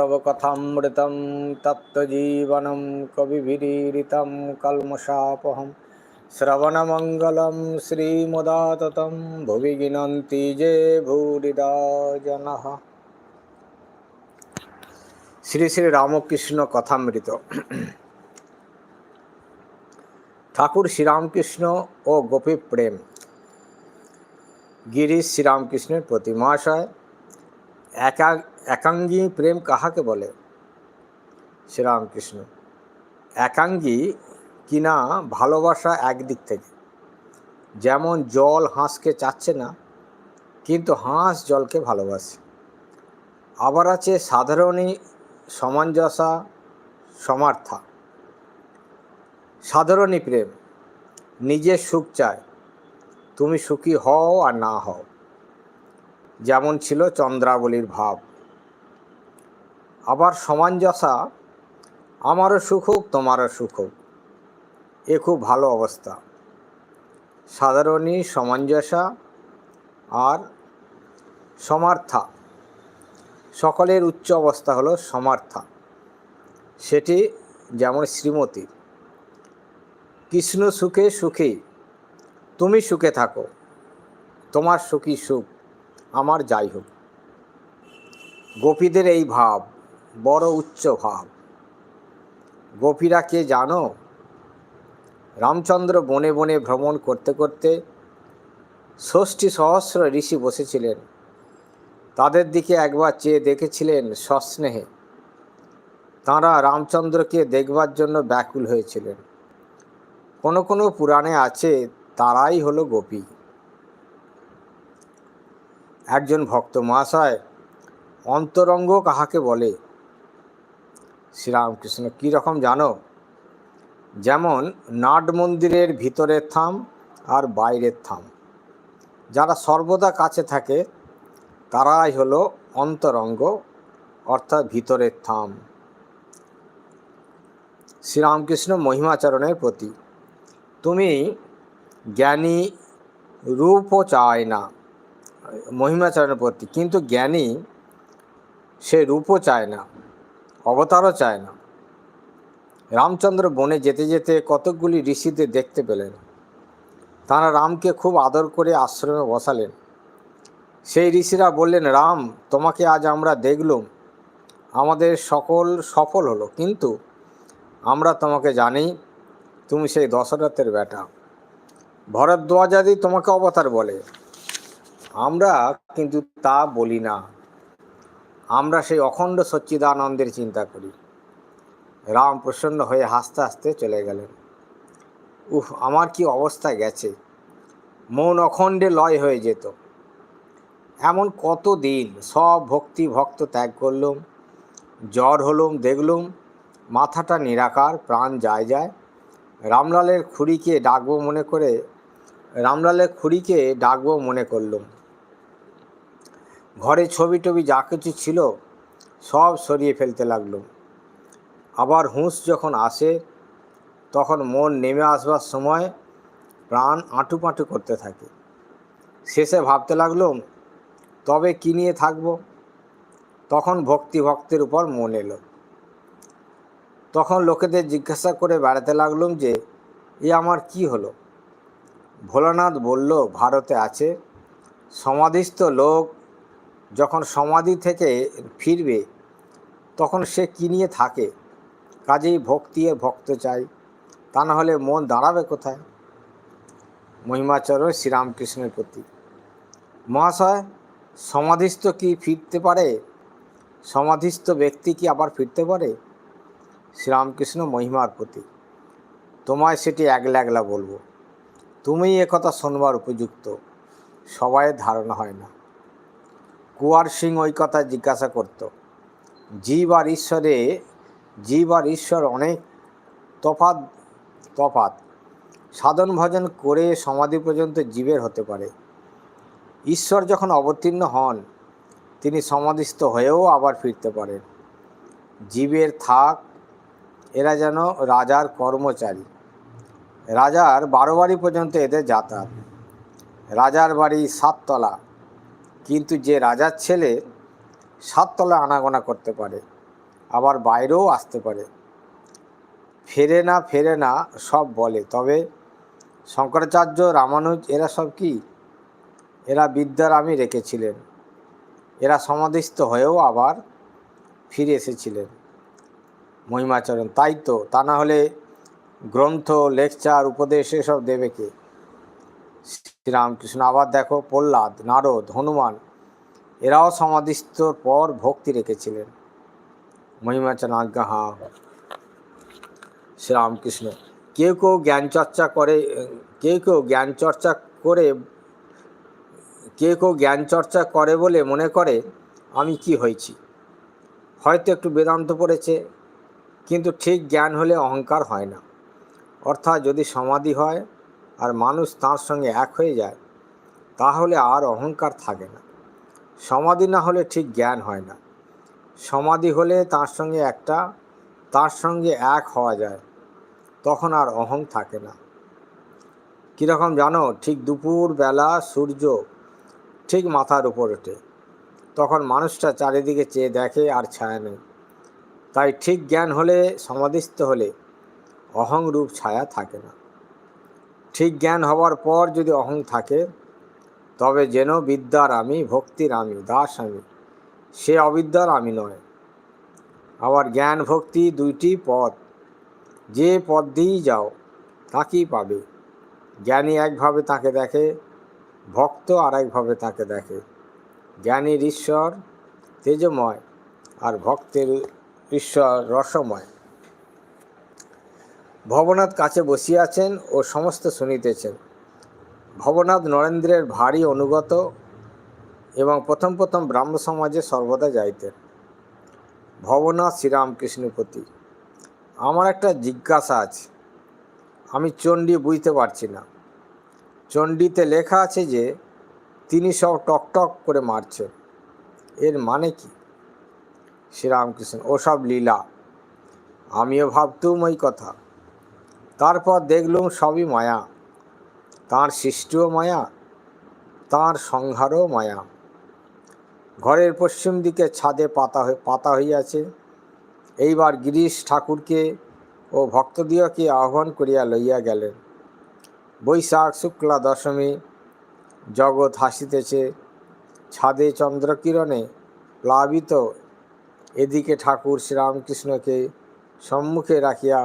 তব কথামৃতম তত্ত্বজীবনম কবিভিরীরিতম কলমশাপহম। শ্রবণমঙ্গলম শ্রীমদাততম ভুবি গিনন্তি যে ভূরিদা জন শ্রী শ্রী রামকৃষ্ণ কথামৃত। ঠাকুর শ্রীরামকৃষ্ণ ও গোপী প্রেম। গিরিশ শ্রীরামকৃষ্ণের প্রতিমাশয়। একা, একাঙ্গী প্রেম কাহাকে বলে? শ্রীরামকৃষ্ণ। একাঙ্গী কিনা ভালোবাসা একদিক থেকে। যেমন জল হাঁসকে চাচ্ছে না, কিন্তু হাঁস জলকে ভালোবাসে। আবার আছে সাধারণই সমঞ্জসা সমার্থা। সাধারণই প্রেম নিজের সুখ চায়, তুমি সুখী হও আর না হও। যেমন ছিল চন্দ্রাবলীর ভাব। আবার সমাঞ্জসা আমারও সুখ হোক, তোমারও সুখ হোক। এ খুব ভালো অবস্থা। সাধারণী সমঞ্জসা আর সমার্থা। সকলের উচ্চ অবস্থা হলো সমার্থা। সেটি যেমন শ্রীমতী, কৃষ্ণ সুখে সুখী, তুমি সুখে থাকো, তোমার সুখী সুখ। আমার যাই হোক। গোপীদের এই ভাব, বড় উচ্চ ভাব। গোপীরা কে জানো? রামচন্দ্র বনে বনে ভ্রমণ করতে করতে ষষ্ঠী সহস্র ঋষি বসেছিলেন। তাদের দিকে একবার চেয়ে দেখেছিলেন সস্নেহে। তাঁরা রামচন্দ্রকে দেখবার জন্য ব্যাকুল হয়েছিলেন। কোনো কোনো পুরাণে আছে, তারাই হলো গোপী। একজন ভক্ত মহাশয় অন্তরঙ্গ কাহাকে বলে? শ্রীরামকৃষ্ণ, কী রকম জানো? যেমন নাট মন্দিরের ভিতরের থাম আর বাইরের থাম। যারা সর্বদা কাছে থাকে, তারাই হলো অন্তরঙ্গ, অর্থাৎ ভিতরের থাম। শ্রীরামকৃষ্ণ মহিমাচরণের প্রতি, তুমি জ্ঞানী রূপও চায় না মহিমাচরণের প্রতি। কিন্তু জ্ঞানী সে রূপও চায় না, অবতারও চায় না। রামচন্দ্র বনে যেতে যেতে কতকগুলি ঋষিদের দেখতে পেলেন। তারা রামকে খুব আদর করে আশ্রমে বসালেন। সেই ঋষিরা বললেন, রাম, তোমাকে আজ আমরা দেখলুম। আমাদের সকল সফল হলো, কিন্তু আমরা তোমাকে জানি, তুমি সেই দশরথের বেটা। ভরদ্বাজাদি তোমাকে অবতার বলে। আমরা কিন্তু তা বলি না। আমরা সেই অখণ্ড সচ্চিদানন্দের চিন্তা করি। রাম প্রসন্ন হয়ে হাসতে হাসতে চলে গেলেন। উহ আমার কি অবস্থা গেছে। মন অখণ্ডে লয় হয়ে যেত। এমন কত দিন সব ভক্তি ভক্ত ত্যাগ করলুম, জ্বর হলুম, দেখলুম, মাথাটা নিরাকার, প্রাণ যায় যায়। রামলালের খুড়িকে ডাকবো মনে করে, রামলালের খুড়িকে ডাকবো মনে করলুম। ঘরে ছবি টবি যা কিছু ছিল সব সরিয়ে ফেলতে লাগলুম আবার হুঁশ যখন আসে, তখন মন নেমে আসবার সময় প্রাণ আঁটু পাঁটু করতে থাকে। শেষে ভাবতে লাগলুম তবে কী নিয়ে থাকব? তখন ভক্তি ভক্তের উপর মন এলো। তখন লোকেদের জিজ্ঞাসা করে বেড়াতে লাগলুম যে, এ আমার কি হলো? ভোলানাথ বলল, ভারতে আছে সমাধিস্থ লোক যখন সমাধি থেকে ফিরবে, তখন সে কী নিয়ে থাকে? কাজেই ভক্তি এর ভক্ত চাই তা না হলে মন দাঁড়াবে কোথায়? মহিমাচরণ শ্রীরামকৃষ্ণের প্রতি। মহাশয়, সমাধিস্থ কি ফিরতে পারে? সমাধিস্থ ব্যক্তি কি আবার ফিরতে পারে? শ্রীরামকৃষ্ণ মহিমার প্রতি। তোমায় সেটি একলা একলা বলব। তুমিই একথা শোনবার উপযুক্ত। সবাইয়ের ধারণা হয় না। কুয়ার সিং ওই কথা জিজ্ঞাসা করত, জীব আর ঈশ্বরে, জীব আর ঈশ্বর অনেক তফাত তফাত সাধন ভজন করে সমাধি পর্যন্ত জীবের হতে পারে। ঈশ্বর যখন অবতীর্ণ হন, তিনি সমাধিস্থ হয়েও আবার ফিরতে পারেন। জীবের থাক, এরা যেন রাজার কর্মচারী। রাজার বারো বাড়ি পর্যন্ত এদের যাতায়াত। রাজার বাড়ি সাততলা। কিন্তু যে রাজার ছেলে সাততলা আনাগোনা করতে পারে, আবার বাইরেও আসতে পারে। ফেরে না ফেরে না, সব বলে। তবে শঙ্করাচার্য, রামানুজ, এরা সব কি? এরা বিদ্যার আমি রেখেছিলেন। এরা সমাধিস্থ হয়েও আবার ফিরে এসেছিলেন। মহিমাচরণ, তাই তো। তা না হলে গ্রন্থ, লেকচার, উপদেশ, এসব দেবে কে? শ্রীরামকৃষ্ণ আবার দেখো, প্রহ্লাদ, নারদ, হনুমান, এরাও সমাধিস্থর পর ভক্তি রেখেছিলেন। মহিমাচরণ আজ্ঞা হা শ্রীরামকৃষ্ণ, কেউ কেউ জ্ঞান চর্চা করে, কেউ কেউ জ্ঞান চর্চা করে, কেউ কেউ জ্ঞান চর্চা করে বলে মনে করে, আমি কি হয়েছি? হয়তো একটু বেদান্ত পড়েছে, কিন্তু ঠিক জ্ঞান হলে অহংকার হয় না। অর্থাৎ যদি সমাধি হয় আর মানুষ তার সঙ্গে এক হয়ে যায়, তাহলে আর অহংকার থাকে না। সমাধি না হলে ঠিক জ্ঞান হয় না। সমাধি হলে তার সঙ্গে একটা, তার সঙ্গে এক হওয়া যায়, তখন আর অহং থাকে না। কীরকম জানো, ঠিক দুপুর বেলা সূর্য ঠিক মাথার উপর ওঠে, তখন মানুষটা চারিদিকে চেয়ে দেখে আর ছায়া নেই। তাই ঠিক জ্ঞান হলে, সমাধিস্থ হলে অহং রূপ ছায়া থাকে না। ঠিক জ্ঞান হওয়ার পর যদি অহং থাকে, তবে যেন বিদ্যার আমি, ভক্তির আমি, দাস আমি, সে অবিদ্যার আমি নয়। আবার জ্ঞান ভক্তি দুইটি পথ যে পথ দিয়েই যাও, তাকেই পাবে। জ্ঞানী একভাবে তাকে দেখে, ভক্ত আর একভাবে তাকে দেখে। জ্ঞানীর ঈশ্বর তেজময়, আর ভক্তের ঈশ্বর রসময়। ভবনাথ কাছে বসিয়াছেন ও সমস্ত শুনিতেছেন। ভবনাথ নরেন্দ্রের ভারী অনুগত এবং প্রথম প্রথম ব্রাহ্ম সমাজে সর্বদা যাইতেন। ভবনাথ শ্রীরামকৃষ্ণপতি আমার একটা জিজ্ঞাসা আছে। আমি চণ্ডী বুঝতে পারছি না। চণ্ডীতে লেখা আছে যে, তিনি সব টক টক করে মারছেন। এর মানে কি? শ্রীরামকৃষ্ণ ওসব লীলা। আমিও ভাবতুম ওই কথা। তারপর দেখলুম সবই মায়া। তাঁর সৃষ্টিও মায়া, তাঁর সংহারও মায়া। ঘরের পশ্চিম দিকে ছাদে পাতা পাতা হইয়াছে। এইবার গিরিশ ঠাকুরকে ও ভক্তদিওকে আহ্বান করিয়া লইয়া গেলেন। বৈশাখ শুক্লা দশমী, জগৎ হাসিতেছে। ছাদে চন্দ্রকিরণে প্লাবিত। এদিকে ঠাকুর শ্রীরামকৃষ্ণকে সম্মুখে রাখিয়া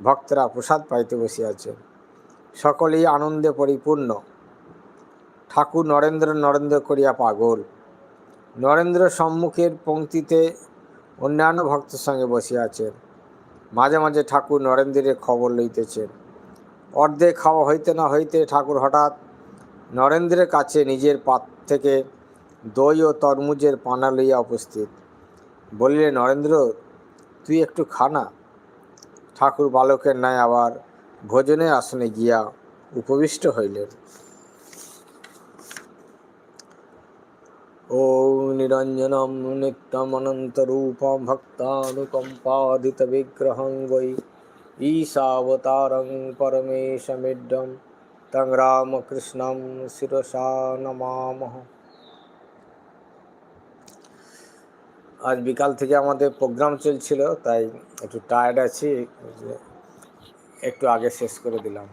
ভক্তরা প্রসাদ পাইতে বসিয়াছে। সকলেই আনন্দে পরিপূর্ণ। ঠাকুর নরেন্দ্র নরেন্দ্র করিয়া পাগল। নরেন্দ্র সম্মুখের পংক্তিতে অন্যান্য ভক্তের সঙ্গে বসিয়াছেন মাঝে মাঝে ঠাকুর নরেন্দ্রের খবর লইতেছেন অর্ধেক খাওয়া হইতে না হইতে ঠাকুর হঠাৎ নরেন্দ্রের কাছে নিজের পাত থেকে দই ও তরমুজের পানা লইয়া উপস্থিত। বলিলে নরেন্দ্র, তুই একটু খা না। ঠাকুর বালকের ন্যায় আবার ভোজনের আসনে গিয়া উপবিষ্ট হইলেন ॐ निरञ्जनं नित्यमनन्तरूपं भक्तानुकम्पादितविग्रहं वै ईशावतारं परमेशमिड्डं तं रामकृष्णं शिरसा नमामः আজ বিকাল থেকে আমাদের প্রোগ্রাম চলছিল, তাই একটু টায়ার্ড আছি একটু আগে শেষ করে দিলাম।